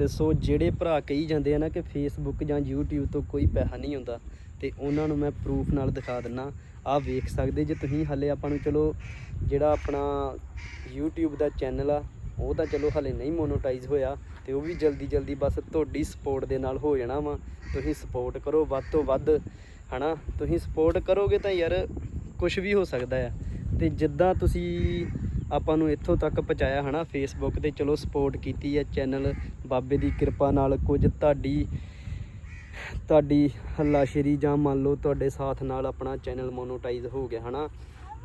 ਤੇ ਸੋ ਜਿਹੜੇ ਭਰਾ ਕਹੀ ਜਾਂਦੇ ਆ ਨਾ ਕਿ ਫੇਸਬੁੱਕ ਜਾਂ YouTube ਤੋਂ ਕੋਈ ਪੈਸਾ ਨਹੀਂ ਆਉਂਦਾ ਤੇ ਉਹਨਾਂ ਨੂੰ ਮੈਂ ਪ੍ਰੂਫ ਨਾਲ ਦਿਖਾ ਦਿੰਨਾ। ਆਹ ਵੇਖ ਸਕਦੇ ਜੇ ਤੁਸੀਂ, ਹਲੇ ਆਪਾਂ ਨੂੰ ਚਲੋ ਜਿਹੜਾ ਆਪਣਾ YouTube ਦਾ ਚੈਨਲ ਆ, ਉਹ ਤਾਂ ਚਲੋ ਹਲੇ ਨਹੀਂ ਮੋਨੋਟਾਈਜ਼ ਹੋਇਆ, ਤੇ ਉਹ ਵੀ ਜਲਦੀ ਜਲਦੀ ਬਸ ਤੁਹਾਡੀ ਸਪੋਰਟ ਦੇ ਨਾਲ ਹੋ ਜਾਣਾ ਵਾ। ਤੁਸੀਂ ਸਪੋਰਟ ਕਰੋ ਵੱਧ ਤੋਂ ਵੱਧ, ਹਨਾ? ਤੁਸੀਂ ਸਪੋਰਟ ਕਰੋਗੇ ਤਾਂ ਯਾਰ ਕੁਝ ਵੀ ਹੋ ਸਕਦਾ ਆ। ਤੇ ਜਿੱਦਾਂ ਤੁਸੀਂ ਆਪਾਂ ਨੂੰ ਇੱਥੋਂ ਤੱਕ ਪਹੁੰਚਾਇਆ, ਹਨਾ? ਫੇਸਬੁੱਕ ਤੇ ਚਲੋ ਸਪੋਰਟ ਕੀਤੀ ਹੈ ਚੈਨਲ ਬਾਬੇ ਦੀ ਕਿਰਪਾ ਨਾਲ ਕੁਝ ਤੁਹਾਡੀ ਤੁਹਾਡੀ ਹੱਲਾਸ਼ੇਰੀ ਜਾਂ ਮੰਨ ਲਓ ਤੁਹਾਡੇ ਸਾਥ ਨਾਲ ਆਪਣਾ ਚੈਨਲ ਮੋਨੋਟਾਈਜ਼ ਹੋ ਗਿਆ, ਹਨਾ?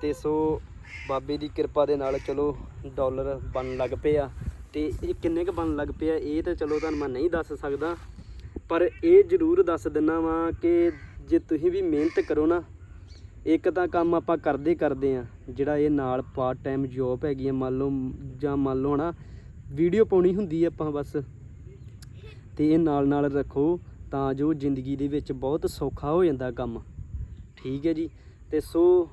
ਤੇ ਸੋ ਬਾਬੇ ਦੀ ਕਿਰਪਾ ਦੇ ਨਾਲ ਚਲੋ ਡਾਲਰ ਬਣਨ ਲੱਗ ਪਏ ਆ ਤੇ ਇਹ ਕਿੰਨੇ ਕ ਬਣਨ ਲੱਗ ਪਏ ਆ ਇਹ ਤਾਂ ਚਲੋ ਤੁਹਾਨੂੰ ਮੈਂ ਨਹੀਂ ਦੱਸ ਸਕਦਾ। ਪਰ ਇਹ ਜ਼ਰੂਰ ਦੱਸ ਦਿੰਨਾ ਵਾਂ ਕਿ ਜੇ ਤੁਸੀਂ ਵੀ ਮਿਹਨਤ ਕਰੋ ਨਾ ਇੱਕ ਤਾਂ ਕੰਮ ਆਪਾਂ ਕਰਦੇ ਕਰਦੇ ਆ ਜਿਹੜਾ ਇਹ ਨਾਲ ਪਾਰਟ ਟਾਈਮ ਜੌਬ ਹੈਗੀ ਆ, ਮੰਨ ਲਓ, ਜਾਂ ਮੰਨ ਲਓ ਹਨਾ ਵੀਡੀਓ ਪਾਉਣੀ ਹੁੰਦੀ ਆ ਆਪਾਂ ਬਸ। ਤੇ ਇਹ ਨਾਲ ਨਾਲ ਰੱਖੋ, ਤਾਂ ਜੋ ਜ਼ਿੰਦਗੀ ਦੇ ਵਿੱਚ ਬਹੁਤ ਸੌਖਾ ਹੋ ਜਾਂਦਾ ਕੰਮ। ਠੀਕ ਹੈ ਜੀ? ਤੇ ਸੋ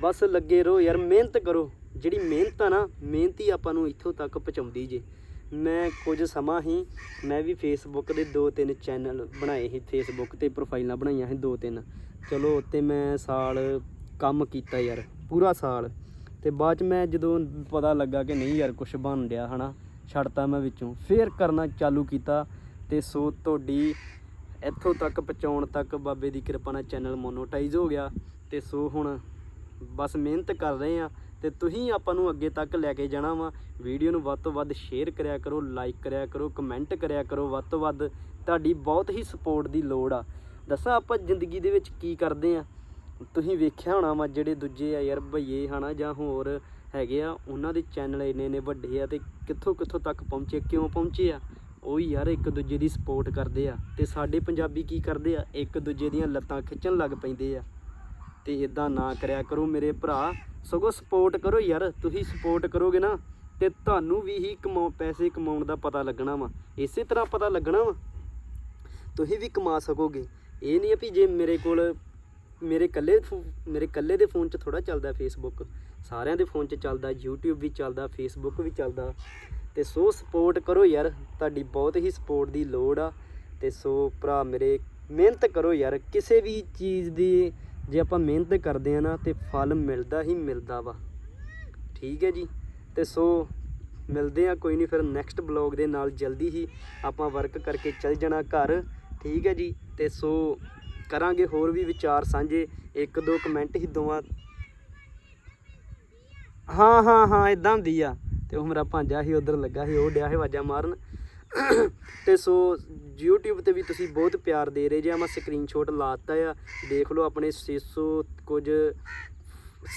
ਬਸ ਲੱਗੇ ਰਹੋ ਯਾਰ, ਮਿਹਨਤ ਕਰੋ। ਜਿਹੜੀ ਮਿਹਨਤ ਆ ਨਾ, ਮਿਹਨਤ ਹੀ ਆਪਾਂ ਨੂੰ ਇੱਥੋਂ ਤੱਕ ਪਹੁੰਚਾਉਂਦੀ ਜੇ। ਮੈਂ ਕੁਝ ਸਮਾਂ ਹੀ ਮੈਂ ਵੀ ਫੇਸਬੁੱਕ ਦੇ ਦੋ ਤਿੰਨ ਚੈਨਲ ਬਣਾਏ ਸੀ ਫੇਸਬੁੱਕ ਤੇ ਪ੍ਰੋਫਾਈਲਾਂ ਬਣਾਈਆਂ ਸੀ ਦੋ ਤਿੰਨ। ਚਲੋ ਉੱਤੇ ਮੈਂ ਸਾਲ ਕੰਮ ਕੀਤਾ ਯਾਰ, ਪੂਰਾ ਸਾਲ। ਤੇ ਬਾਅਦ ਚ ਮੈਂ ਜਦੋਂ ਪਤਾ ਲੱਗਾ ਕਿ ਨਹੀਂ ਯਾਰ ਕੁਝ ਬਣ ਰਿਹਾ ਹਨਾ, ਛੱਡਤਾ ਮੈਂ ਵਿੱਚੋਂ। ਫੇਰ ਕਰਨਾ ਚਾਲੂ ਕੀਤਾ ਤੇ ਸੋ ਤੁਹਾਡੀ ਇੱਥੋਂ ਤੱਕ ਪਹੁੰਚਾਉਣ ਤੱਕ ਬਾਬੇ ਦੀ ਕਿਰਪਾ ਨਾਲ ਚੈਨਲ ਮੋਨੋਟਾਈਜ਼ ਹੋ ਗਿਆ ਤੇ ਸੋ ਹੁਣ ਬਸ ਮਿਹਨਤ ਕਰ ਰਹੇ ਆ ਤੇ ਤੁਸੀਂ ਆਪਾਂ ਨੂੰ ਅੱਗੇ ਤੱਕ ਲੈ ਕੇ ਜਾਣਾ ਵਾ। ਵੀਡੀਓ ਨੂੰ ਵੱਧ ਤੋਂ ਵੱਧ ਸ਼ੇਅਰ ਕਰਿਆ ਕਰੋ ਲਾਈਕ ਕਰਿਆ ਕਰੋ ਕਮੈਂਟ ਕਰਿਆ ਕਰੋ। ਵੱਧ ਤੋਂ ਵੱਧ ਤੁਹਾਡੀ ਬਹੁਤ ਹੀ ਸਪੋਰਟ ਦੀ ਲੋੜ ਆ। ਦੱਸਾਂ ਆਪਾਂ ਜ਼ਿੰਦਗੀ ਦੇ ਵਿੱਚ ਕੀ ਕਰਦੇ ਆ? ਤੁਸੀਂ ਵੇਖਿਆ ਹੋਣਾ ਵਾ ਜਿਹੜੇ ਦੂਜੇ ਆ ਯਾਰ ਭਈਏ ਹਨਾ ਜਾਂ ਹੋਰ ਹੈਗੇ ਆ, ਉਹਨਾਂ ਦੇ ਚੈਨਲ ਇੰਨੇ ਇੰਨੇ ਵੱਡੇ ਆ ਤੇ ਕਿੱਥੋਂ ਕਿੱਥੋਂ ਤੱਕ ਪਹੁੰਚੇ, ਕਿਉਂ ਪਹੁੰਚੇ ਆ? ਉਹ ਯਾਰ ਇੱਕ ਦੂਜੇ ਦੀ ਸਪੋਰਟ ਕਰਦੇ ਆ ਤੇ ਸਾਡੇ ਪੰਜਾਬੀ ਕੀ ਕਰਦੇ ਆ? ਇੱਕ ਦੂਜੇ ਦੀਆਂ ਲੱਤਾਂ ਖਿੱਚਣ ਲੱਗ ਪੈਂਦੇ ਆ। ਤੇ ਇਦਾਂ ਨਾ ਕਰਿਆ ਕਰੋ ਮੇਰੇ ਭਰਾ। ਸਗੋਂ ਸਪੋਰਟ ਕਰੋ ਯਾਰ, ਤੁਸੀਂ ਸਪੋਰਟ ਕਰੋਗੇ ਨਾ ਤੇ ਤੁਹਾਨੂੰ ਵੀ ਹੀ ਕਮਾਉ ਪੈਸੇ ਕਮਾਉਣ ਦਾ ਪਤਾ ਲੱਗਣਾ ਵਾ। ਇਸੇ ਤਰ੍ਹਾਂ ਪਤਾ ਲੱਗਣਾ ਵਾ। ਤੁਸੀਂ ਵੀ ਕਮਾ ਸਕੋਗੇ। ਇਹ ਨਹੀਂ ਆ ਵੀ ਜੇ ਮੇਰੇ ਕੋਲ, ਮੇਰੇ ਕੱਲੇ ਮੇਰੇ ਕੱਲੇ ਦੇ ਫੋਨ 'ਚ ਥੋੜਾ ਚੱਲਦਾ ਫੇਸਬੁੱਕ ਸਾਰਿਆਂ ਦੇ ਫੋਨ 'ਚ ਚੱਲਦਾ, YouTube ਵੀ ਚੱਲਦਾ ਫੇਸਬੁੱਕ ਵੀ ਚੱਲਦਾ। ਤੇ ਸੋ ਸਪੋਰਟ ਕਰੋ ਯਾਰ, ਤੁਹਾਡੀ ਬਹੁਤ ਹੀ ਸਪੋਰਟ ਦੀ ਲੋੜ ਆ। ਤੇ ਸੋ ਭਰਾ ਮੇਰੇ, ਮਿਹਨਤ ਕਰੋ ਯਾਰ, ਕਿਸੇ ਵੀ ਚੀਜ਼ ਦੀ ਜੇ ਆਪਾਂ ਮਿਹਨਤ ਕਰਦੇ ਆ ਨਾ ਤੇ ਫਲ ਮਿਲਦਾ ਹੀ ਮਿਲਦਾ ਵਾ। ਠੀਕ ਹੈ ਜੀ? ਤੇ ਸੋ ਮਿਲਦੇ ਆ ਕੋਈ ਨਹੀਂ, ਫਿਰ ਨੈਕਸਟ ਬਲੌਗ ਦੇ ਨਾਲ ਜਲਦੀ ਹੀ ਆਪਾਂ ਵਰਕ ਕਰਕੇ ਚੱਲ ਜਾਣਾ ਘਰ। ਠੀਕ ਹੈ ਜੀ? ਤੇ ਸੋ ਕਰਾਂਗੇ ਹੋਰ ਵੀ ਵਿਚਾਰ ਸਾਂਝੇ। ਇੱਕ ਦੋ ਕਮੈਂਟ ਹੀ ਦੋਵਾਂ। ਹਾਂ ਹਾਂ ਹਾਂ ਇਦਾਂ ਹੁੰਦੀ ਆ। ਤੇ ਉਹ ਮੇਰਾ ਭਾਂਜਾ ਸੀ ਉਧਰ ਲੱਗਾ ਸੀ, ਉਹ ਡਿਆ ਸੀ ਆਵਾਜ਼ਾਂ ਮਾਰਨ। ਤੇ ਸੋ YouTube ਤੇ ਵੀ ਤੁਸੀਂ ਬਹੁਤ ਪਿਆਰ ਦੇ ਰਹੇ ਜੇ ਆ ਮੈਂ ਸਕਰੀਨਸ਼ਾਟ ਲਾਤਾ ਆ। ਦੇਖ ਲਓ, ਆਪਣੇ 600 ਕੁਝ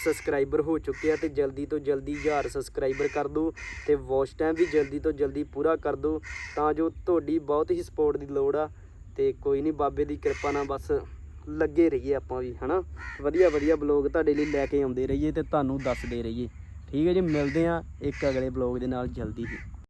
ਸਬਸਕ੍ਰਾਈਬਰ ਹੋ ਚੁੱਕੇ ਆ ਤੇ ਜਲਦੀ ਤੋਂ ਜਲਦੀ 1000 ਸਬਸਕ੍ਰਾਈਬਰ ਕਰ ਦਿਓ ਤੇ ਵਾਚ ਟਾਈਮ ਵੀ ਜਲਦੀ ਤੋਂ ਜਲਦੀ ਪੂਰਾ ਕਰ ਦਿਓ ਤਾਂ ਜੋ ਤੁਹਾਡੀ ਬਹੁਤ ਹੀ ਸਪੋਰਟ ਦੀ ਲੋੜ ਆ ਤੇ ਕੋਈ ਨਹੀਂ, ਬਾਬੇ ਦੀ ਕਿਰਪਾ ਨਾਲ ਬਸ ਲੱਗੇ ਰਹੀਏ ਆਪਾਂ ਵੀ, ਹਨਾ? ਵਧੀਆ ਵਧੀਆ ਬਲੌਗ ਤੁਹਾਡੇ ਲਈ ਲੈ ਕੇ ਆਉਂਦੇ ਰਹੀਏ ਤੇ ਤੁਹਾਨੂੰ ਦੱਸਦੇ ਰਹੀਏ। ਠੀਕ ਹੈ ਜੀ, ਮਿਲਦੇ ਆ ਇੱਕ ਅਗਲੇ ਬਲੌਗ ਦੇ ਨਾਲ ਜਲਦੀ ਹੀ।